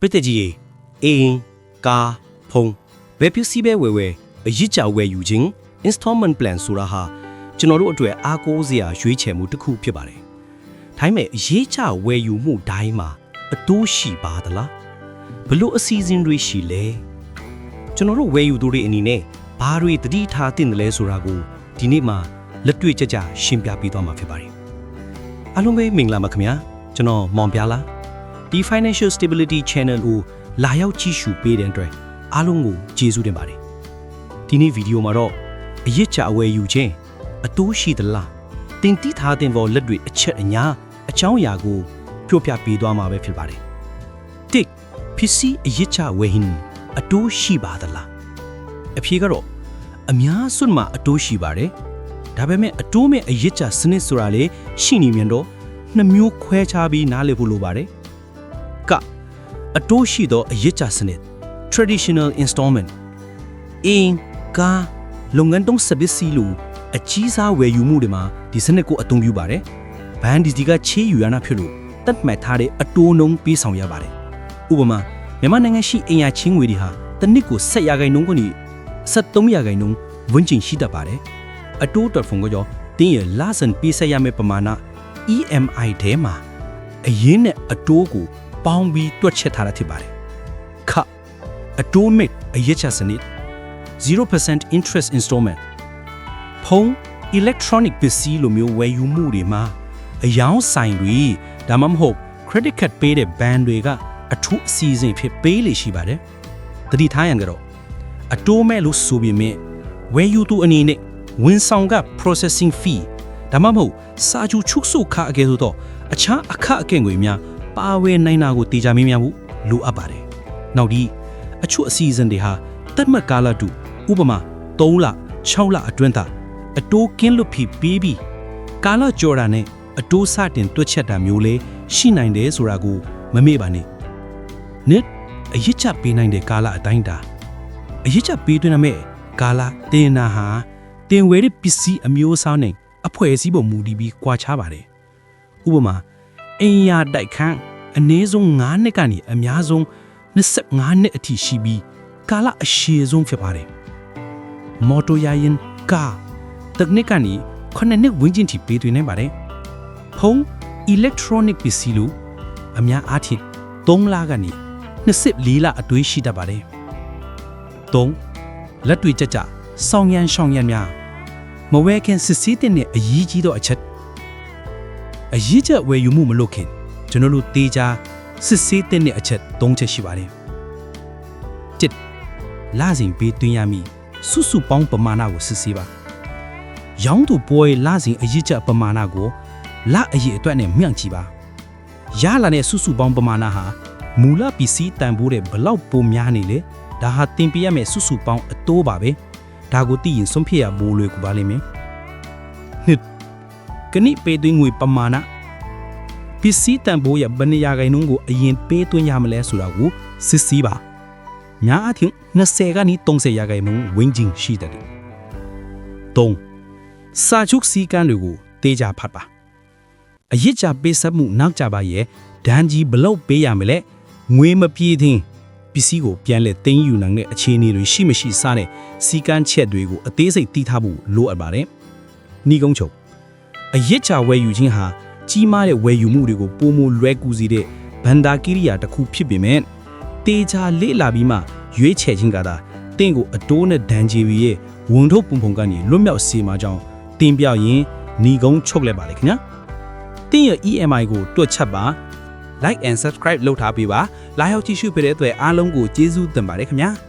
ပရိသတ်ကြီးရေအင်းကားဖုံဘယ်ပစ္စည်းပဲဝယ်ဝယ်အရစ်ကြဝယ်ယူခြင်း installment plan ဆိုတာဟာကျွန်တော်တို့အတွက်အားကိုးစရာရွေးချယ်မှုတစ်ခုဖြစ်ပါတယ်။ဒါပေမဲ့အရေးကြဝယ်ယူမှုတိုင်းမှာအတိုးရှိပါသလားဘလို့အစီအစဉ်တွေရှိလဲကျွန်တော်တို့ဝယ်ယူသူတွေအနေနဲ့ဘာတွေတတိထားတင်တယ်လဲဆိုတာကိုဒီနေ့မှာလက်တွေ့ကြကြရှင်းပြပေးသွားမှာဖြစ်ပါတယ်။အားလုံးပဲမင်္ဂလာပါခင်ဗျာကျွန်တော်မောင်ပြလား ဒီ Financial Stability Channel ကိုလာရောက်ကြည့်ရှုပေးတဲ့အတွက်အားလုံးကိုကျေးဇူးတင်ပါတယ်။ဒီနေ့ဗီဒီယိုမှာတော့အရစ်ချအဝယ်ယူခြင်းအတိုးရှိသလားတင်တိထားတဲ့ဘောလက်တွေအချက်အညာအချောင်းအရာကိုပြောပြပေးသွားမှာပဲဖြစ်ပါတယ်။တစ်ပစ္စည်းအရစ်ချဝယ်ဟင်အတိုးရှိပါသလားအဖြေကတော့အများစွန်းမှာအတိုးရှိပါတယ်။ဒါပေမဲ့အတိုးမဲ့အရစ်ချစနစ်ဆိုတာလေရှိနေမြန်တော့နှစ်မျိုးခွဲခြားပြီးနားလည်ဖို့လိုပါတယ်။က အတိုးရှိသောအရစ်ကြစနစ် traditional installment အင်းကာလုပ်ငန်းတုံးစပစ်စီလိုအကြီးစားဝယ်ယူမှုတွေမှာဒီစနစ်ကိုအသုံးပြုပါတယ်။ဘန်ဒီစီကချေးယူရနာဖြစ်လို့တတ်မှတ်ထားတဲ့အတိုးနှုန်းပေးဆောင်ရပါတယ်။ဥပမာမြန်မာနိုင်ငံရှိအင်ယာချင်းငွေတွေဟာတစ်နှစ်ကို10ရာခိုင်နှုန်းကနေ73ရာခိုင်နှုန်းဝန်ကျင်ရှိတတ်ပါတယ်။အတိုးတော်ဖုန်ကကြောတင်းရလာစန်ပေးဆက်ရမယ့်ပမာဏ EMI ထဲမှာအရင်နဲ့အတိုးကို ပေါင်းပြီးတွက်ချက်ထားတာဖြစ်ပါတယ်။ခအတိုးမဲ့အရစ်ချက်စနစ်0% interest installment ဖုန်း electronic ပစ္စည်းလိုမျိုးဝယ်ယူမှုတွေမှာအယောင်းဆိုင်တွေဒါမှမဟုတ် credit card ပေးတဲ့ band တွေကအထူးအစီအစဉ်ဖြစ်ပေးလေရှိပါတယ်။တတိထားရန်ကတော့အတိုးမဲ့လို့ဆိုပေမဲ့ဝယ်ယူသူအနေနဲ့ဝန်ဆောင်က processing fee ဒါမှမဟုတ်စာချုပ်ချုပ်ဆိုခအကဲဆိုတော့အခြားအခအကဲငွေများ ပါဝယ်နိုင်တာကိုတေချာမင်းများမှုလိုအပ်ပါတယ်။နောက်ဒီအချို့အစီအစဉ်တွေဟာတတ်မှတ်ကာလတူဥပမာ3လ6လအတွင်းသာအတိုးကင်းလွတ်ပြီးပြီးပြီးကာလကြော်တာနဲ့အတိုးစတင်တွက်ချက်တာမျိုးလေးရှိနိုင်တယ်ဆိုတာကိုမမေ့ပါနဲ့။နှစ်အရစ်ချက်ပေးနိုင်တဲ့ကာလအတိုင်းတာအရစ်ချက်ပေးသွင်းရမယ့်ကာလတင်နာဟာတင်ဝဲတဲ့ပစ္စည်းအမျိုးအစားနဲ့အဖွဲ့အစည်းပုံမူတည်ပြီးကွာခြားပါတယ်။ဥပမာအင်ယာတိုက်ခန်း အနည်းဆုံး9နှစ်ကနေအများဆုံး25နှစ်အထိရှိပြီးကာလအရှည်ဆုံးဖြစ်ပါတယ်။မော်တော်ယာဉ်ကားတစ်နှစ်ကနေ9နှစ်ဝန်းကျင်ထိပေးသွင်းနိုင်ပါတယ်။ဖုန်း electronic ပစ္စည်းလို့အများအားဖြင့်3လကနေ24လအတွင်းရှိတတ်ပါတယ်။3လက်တွေကြကြစောင်းရန်ရှောင်းရန်များမဝဲခင်စစ်ဆေးတဲ့အရေးကြီးသောအချက်အရေးချက်ဝယ်ယူမှုမလုပ်ခင် ကျွန်တော်တို့တေးကြစစ်ဆေးတဲ့အချက်၃ချက်ရှိပါတယ်။တစ်လာစဉ်ပေးသွင်းရမည်စုစုပေါင်းပမာဏကိုစစ်ဆေးပါ။ရောင်းသူပွဲလာစဉ်အရေးချက်ပမာဏကိုလအရေးအတွက်နဲ့မြန့်ကြည့်ပါ။ရလာတဲ့စုစုပေါင်းပမာဏဟာမူလပစ္စည်းတန်ဖိုးတဲ့ဘလောက်ပိုများနေလေဒါဟာတင်ပြရမယ့်စုစုပေါင်းအတိုးပါပဲ။ဒါကိုသိရင်ဆုံးဖြတ်ရမိုးလွယ်ကူပါလိမ့်မယ်။နှစ်ကနိပေးသွင်းငွေပမာဏ ပစ္စည်းတန်ဖိုးရဘယ်နေရာခိုင်နှုန်းကိုအရင်ပေးသွင်းရမလဲဆိုတာကိုစစ်ဆေးပါ။များအထင်20ကနေ30ရာခိုင်နှုန်းဝင်းကျင်ရှိတယ်။3စာချုပ်စည်းကမ်းတွေကိုတေးကြဖတ်ပါ။အရစ်ကြပေးဆက်မှုနောက်ကြပါရဲ့ဒန်းကြီးဘလောက်ပေးရမလဲငွေမပြေသင်းပစ္စည်းကိုပြန်လဲသိမ်းယူနိုင်တဲ့အခြေအနေတွေရှိမရှိစတဲ့စီကန်းချက်တွေကိုအသေးစိတ်သိထားဖို့လိုအပ်ပါတယ်။ဤကုန်းချုပ်အရစ်ချဝယ်ယူခြင်းဟာ ကြီးမားတဲ့ဝယ်ယူမှုတွေကိုပုံမလွဲကူစေတဲ့ဗန္ဒာကိရိယာတစ်ခုဖြစ်ပေမဲ့တေချာလေ့လာပြီးမှရွေးချယ်ခြင်းကသာတင့်ကိုအတိုးနဲ့ဒန်ဂျီဗီရဲ့ဝန်ထုတ်ပုံပုံကနေလွတ်မြောက်စေမှာကြောင်းတင်ပြရင်ဤကုန်းချုပ်လိုက်ပါလေခင်ဗျာ။တင်းရဲ့ EMI ကိုတွက်ချက်ပါ like and subscribe လုပ်ထားပေးပါလာရောက်ကြည့်ရှုပေးတဲ့အတွက်အားလုံးကိုကျေးဇူးတင်ပါတယ်ခင်ဗျာ။